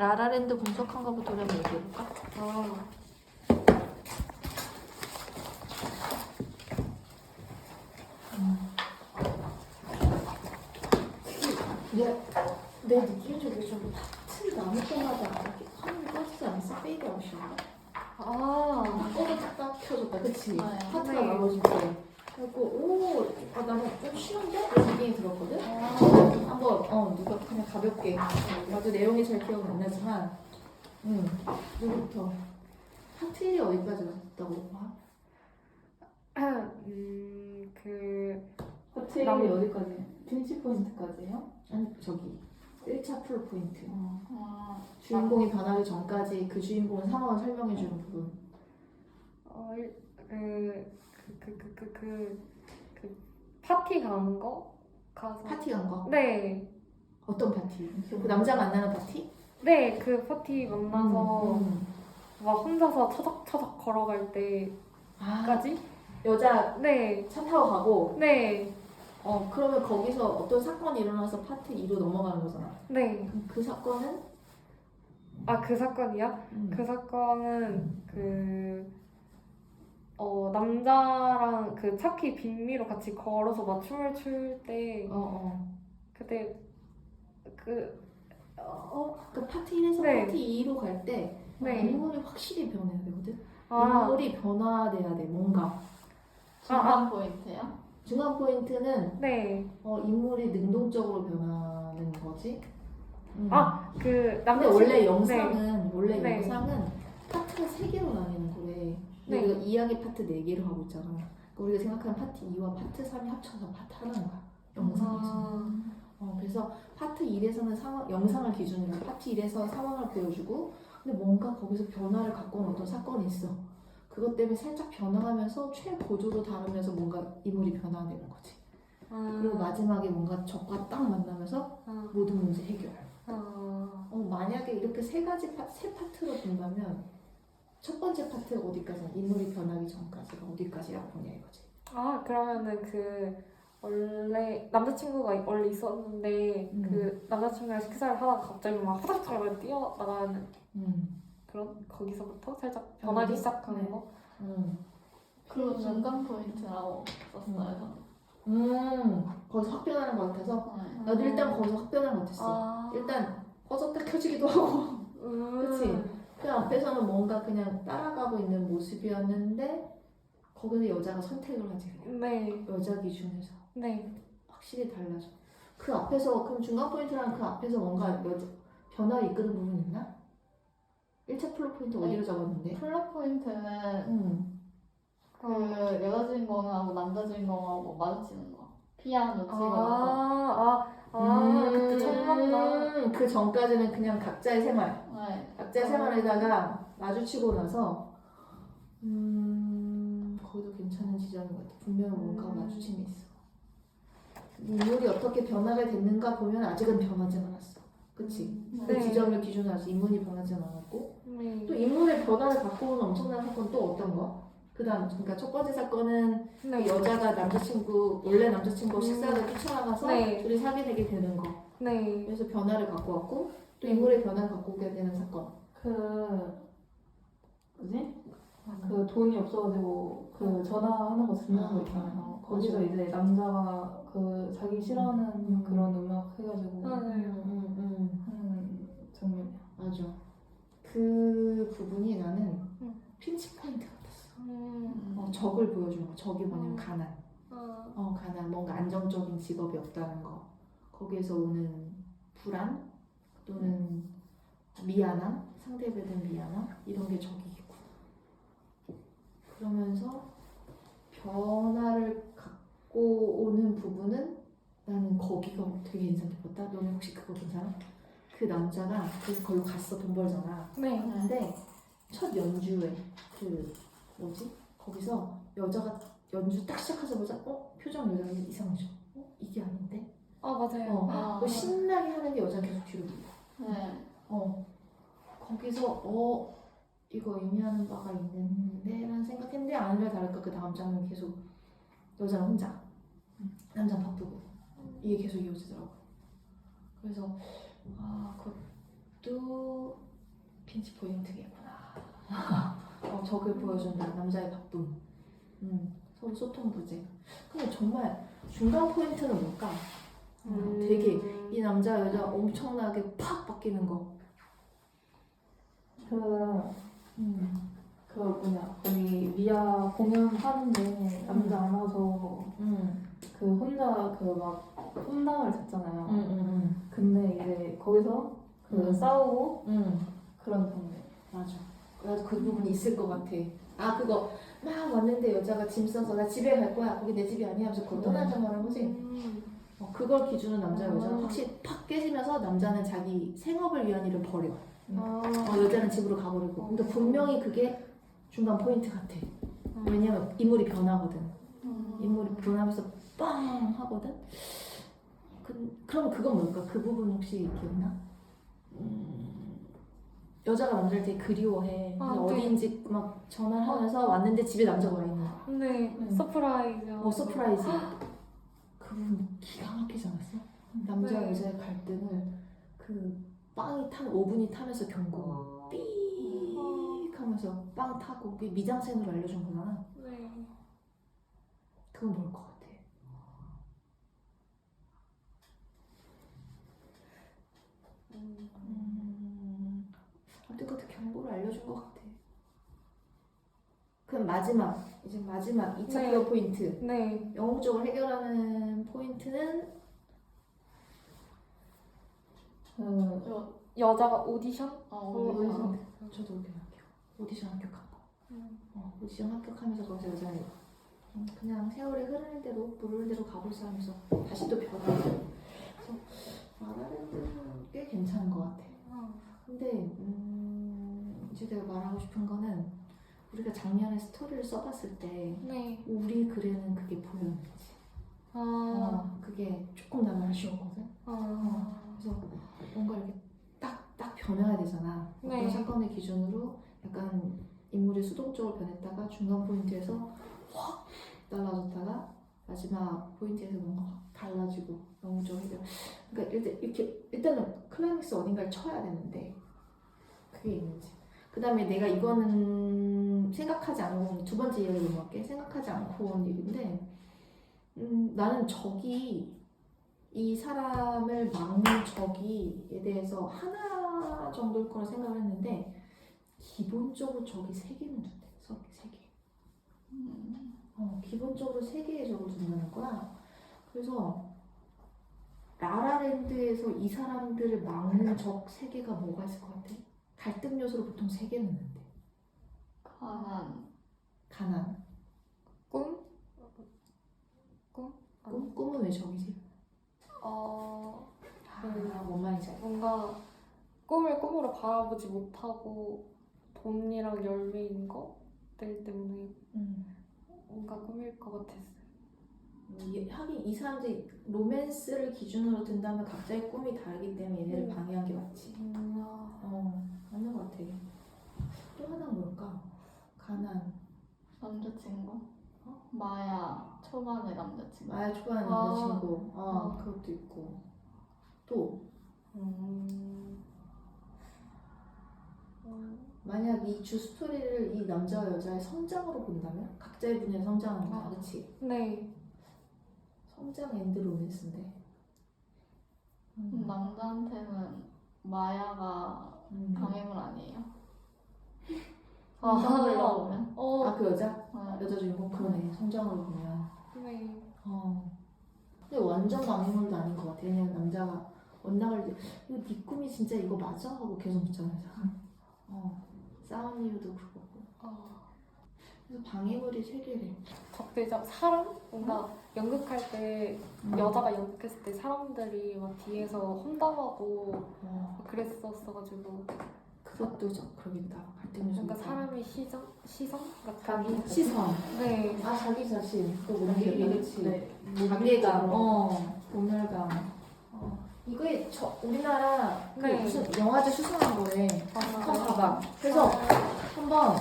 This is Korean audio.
라라랜드 분석한 거부터 좀 얘기해볼까? 아, 내, 내 느낌적으로 좀틀 나올 때마다 이렇게 화면이 꺼지지 않았어? 페이드 아웃인가? 아, 꺼졌딱 켜졌다 그치? 네. 파트가 네. 나눠질 때 그래갖고 오 아, 나는 좀 쉬운데? 이런 느낌이 들었거든? 아, 한번 어 누가 그냥 가볍게 나도 내용이 잘 기억은 안 나지만 음 누구부터 1이 어디까지 갔다고 봐? 음, 그, 남- 1이 어디까지? 피니시 포인트까지요? 아니 저기 1차 플롯 포인트 아, 주인공이 변하기 전까지 그 주인공의 상황을 설명해주는 부분 어, 일- 그, 그, 그, 그, 그, 그, 파티 간 거? 가서. 파티 간 거? 네. 어떤 파티? 그 남자 만나는 파티? 네, 그 파티 만나서 음, 음. 막 혼자서 차적차적 걸어갈 때까지? 아, 여자 네, 차 타고 가고 네, 어 그러면 거기서 어떤 사건이 일어나서 파트 2로 넘어가는 거잖아 네. 그럼 그 사건은 아, 그 사건이야? 음. 그 사건은 그, 어, 남자랑 그 차키 빈미로 같이 걸어서 맞춤을 출 때, 어, 어. 그때, 그, 어, 그 파트 1에서 네. 파트 2로 갈 때 네. 인물이 확실히 변해야 되거든. 아, 인물이 변화돼야 돼 뭔가. 중간 포인트요? 중간 포인트는 네. 어, 인물이 능동적으로 변하는 거지. 음. 아, 그, 근데 남자 원래 영상은 원래 네. 영상은 파트가 세 개로 나뉘는 거래. 네. 근데 우리가 이야기 파트 네 개로 하고 있잖아. 그러니까 우리가 생각하는 파트 2와 파트 3이 합쳐서 파트 하나인 거야. 영상에서. 아, 어, 그래서 파트 1에서는 상황, 영상을 기준으로 파트 1에서 상황을 보여주고 근데 뭔가 거기서 변화를 갖고 온 어떤 사건이 있어. 그것 때문에 살짝 변화하면서 최고조로 다루면서 뭔가 인물이 변화되는 거지. 아, 그리고 마지막에 뭔가 적과 딱 만나면서 아, 모든 문제 해결. 아, 어, 만약에 이렇게 세 가지 파, 세 파트로 본다면 첫 번째 파트가 어디까지야? 인물이 변하기 전까지가 어디까지야 보냐 이거지. 아, 그러면은 그, 원래 남자친구가 원래 있었는데 음. 그 남자친구랑 식사를 하다가 갑자기 막 화장실을 뛰어나가는 음. 그런 거기서부터 살짝 변하기 음. 시작하는 네. 거. 음. 그리고 중간 포인트라고 썼어요. 음. 거기서 확 변하는 것 같아서 저는. 나도 일단 거기서 확 변한 것 같았어. 아, 일단 꺼졌다 켜지기도 하고 음. 그치? 그 앞에서는 뭔가 그냥 따라가고 있는 모습이었는데 거기서 여자가 선택을 하지 그냥 네, 여자 기준에서 네. 확실히 달라져 그 앞에서 그럼 중간 포인트랑 그 앞에서 뭔가 여자, 변화를 이끄는 부분 있나? 1차 플롯 포인트 어디로 적었는데? 플롯 포인트는 음. 그 여자 주인공하고 남자 주인공하고 마주치는 거. 피아노 아, 치면서. 아, 아, 그때 처음 만나. 음, 그 전까지는 그냥 각자의 생활 네. 각자의 생활에다가 마주치고 나서 음 거기도 괜찮은 지점인 것 같아 분명 뭔가 음. 마주침이 있어 인물이 어떻게 변화가 됐는가 보면 아직은 변하지 않았어 그치? 그 네. 지점을 기준으로 아직 인물이 변하지 않았고 네. 또 인물의 변화를 갖고 오는 엄청난 사건 또 어떤 거? 그 다음 그러니까 첫 번째 사건은 그 네. 여자가 남자친구 원래 남자친구 음. 식사를 뛰쳐나가서 네. 둘이 사귀게 되는 거 네. 그래서 변화를 갖고 왔고 또 인물의 변화를 갖고 오게 되는 사건 그 뭐지? 그 돈이 없어가지고 그 전화하는 거 듣는 거 있잖아요. 거기서 맞아. 이제 남자가 그 자기 싫어하는 음. 그런 음악 해가지고 아, 네. 음, 음. 하는 장면이야. 맞아. 그 부분이 나는 음. 핀치 포인트 같았어. 음. 어, 적을 보여주는 거. 적이 뭐냐면 음. 가난. 아, 어, 가난. 뭔가 안정적인 직업이 없다는 거. 거기에서 오는 불안 또는 미안함, 대한 미안함 이런 게 적이고. 그러면서 변화를 갖고 오는 부분은 나는 거기가 되게 인상 깊었다. 너네 혹시 그거 괜찮아? 그 남자가 그 걸로 갔어 돈 벌잖아. 네. 근데 첫 연주에 그 뭐지? 거기서 여자가 연주 딱 시작하자마자 어 표정 여자가 이상하죠. 어 이게 아닌데. 아, 맞아요. 어, 아. 그 신나게 하는데 여자 가 계속 뒤로 돌려. 네. 어 거기서 어 이거 의미하는 바가 있는데 라는 생각했는데 아니라 다를까 그 다음 장면 계속 여자는 혼자 남자는 바쁘고 이게 계속 이어지더라고. 그래서 아그 밥도 핀치 포인트겠구나. 어, 적을 보여준다. 남자의 바쁨. 음, 서로 소통 부재. 근데 정말 중간 포인트는 뭘까? 음, 되게 이 남자 여자 엄청나게 팍 바뀌는 거. 그, 음, 그 뭐냐 거기 미아 공연하는데 남자 안 와서 음, 그 혼자 그 막 혼담을 듣잖아요. 음, 음, 근데 이제 거기서 그 음. 싸우고 음. 그런 장면. 맞아. 나도 그 부분이 있을 것 같아. 아 그거 막 왔는데 여자가 짐 싸서 나 집에 갈 거야. 거기 내 집이 아니야. 하면서 그걸 떠나자 말하는 거지. 음. 어, 그걸 기준으로 남자 여자 아. 확실히 팍 깨지면서 남자는 자기 생업을 위한 일을 버려. 아. 어, 여자는 집으로 가버리고. 근데 분명히 그게 중간 포인트 같아. 왜냐면 인물이 변하거든. 인물이 변하면서 빵 하거든. 그, 그럼 그건 뭘까? 그 부분 혹시 기억나? 음, 여자가 남자를 되게 그리워해. 아, 그래서 네. 어디인지 막 전화를 하면서 왔는데 집에 남자가 와 있는 거야. 네, 음. 서프라이즈. 어, 서프라이즈. 그 부분 기가 막히지 않았어? 남자 네. 여자의 갈등을 그 빵이 탄 오븐이 타면서 경고 삐익 하면서 빵 타고 그게 미장센으로 알려준 거잖아. 네. 그건 뭘것 같아? 음. 음, 아무튼 그것도 경고를 알려준 것 같아. 그럼 마지막 이제 마지막 2차 네. 기어 포인트 네. 영웅적으로 해결하는 포인트는 그 여자가 오디션? 어, 오디션. 저도 그렇게 생각해요. 오디션 합격한 거. 음. 어, 오디션 합격하면서 거기서 여자는 음, 그냥 세월이 흐르는 대로 부르는 대로 가고 있어 하면서 다시 또 변하고 그래서 라라랜드는 꽤 괜찮은 것 같아. 근데 음, 이제 내가 말하고 싶은 거는 우리가 작년에 스토리를 써봤을 때 네. 우리 글에는 그게 보였는지 아. 어, 그게 조금 나는 아쉬웠거든. 아. 그래서 뭔가 이렇게 딱 딱 변해야 되잖아. 네. 어떤 사건의 기준으로 약간 인물이 수동적으로 변했다가 중간 포인트에서 확 달라졌다가 마지막 포인트에서 뭔가 확 달라지고 영웅적 해결. 그러니까 일단 이렇게 일단은 클라이맥스 어딘가를 쳐야 되는데 그게 있는지. 그 다음에 내가 이거는 생각하지 않고 온- 두 번째 이야기로 넘어갈게. 생각하지 않고 온 일인데 음, 나는 적이 이 사람을 막는 적이에 대해서 하나 정도일 거라 생각을 했는데 기본적으로 적이 세 개는 둔대. 적이 세 개. 어, 기본적으로 세 개의 적을 둔다는 거야. 그래서 라라랜드에서 이 사람들을 막는 적 세 개가 뭐가 있을 것 같아? 갈등 요소로 보통 세 개는 있는데 가난. 가난, 꿈? 꿈, 꿈은 왜 적이지? 어. 아, 뭔 말인지. 뭔가 꿈을 꿈으로 바라보지 못하고 돈이랑 열매인 것들 때문에 음. 뭔가 꿈일 것 같았어요. 이- 하긴 이 사람들이 로맨스를 기준으로 든다면 각자의 꿈이 다르기 때문에 얘네를 음. 방해한 게 맞지. 음. 어, 맞는 것 같아. 또 하나 뭘까? 가난. 남자친구? 어? 마야 초반의 남자친구. 마야 초반에 아. 남자친구. 어, 아. 그것도 있고. 또, 음. 음. 만약 이 주 스토리를 이 남자와 여자의 성장으로 본다면? 각자의 성장하는 거야, 아. 그치? 네. 성장 앤드 로맨스인데. 음, 남자한테는 마야가 음. 방해물 아니에요? 아. 성장을 보면. 어. 아, 그 여자? 네. 여자 주인공? 그러네. 성장으로 보면. 네. 어. 근데 완전 방해물도 아닌 것 같아. 왜냐면 남자가 원나갈 때 이거 네 꿈이 진짜 이거 맞아? 하고 계속 묻잖아. 어. 싸운 이유도 그거고. 어. 그래서 방해물이 세 개래. 적대적 사람? 뭔가 연극할 때 음. 여자가 연극했을 때 사람들이 막 뒤에서 험담하고 어. 그랬었어가지고 그것도 저 그러겠다. 갈등 요소. 뭔가 사람의 시선? 시선? 같은 자기 시선. 네. 아 자기 자신. 또 자기 모르겠다. 그치. 네. 자괴감. 어. 모멸감. 어. 이거에 저 우리나라 그 네. 무슨 영화제 수상한 거래. 아, 한번 봐봐. 그래서 한번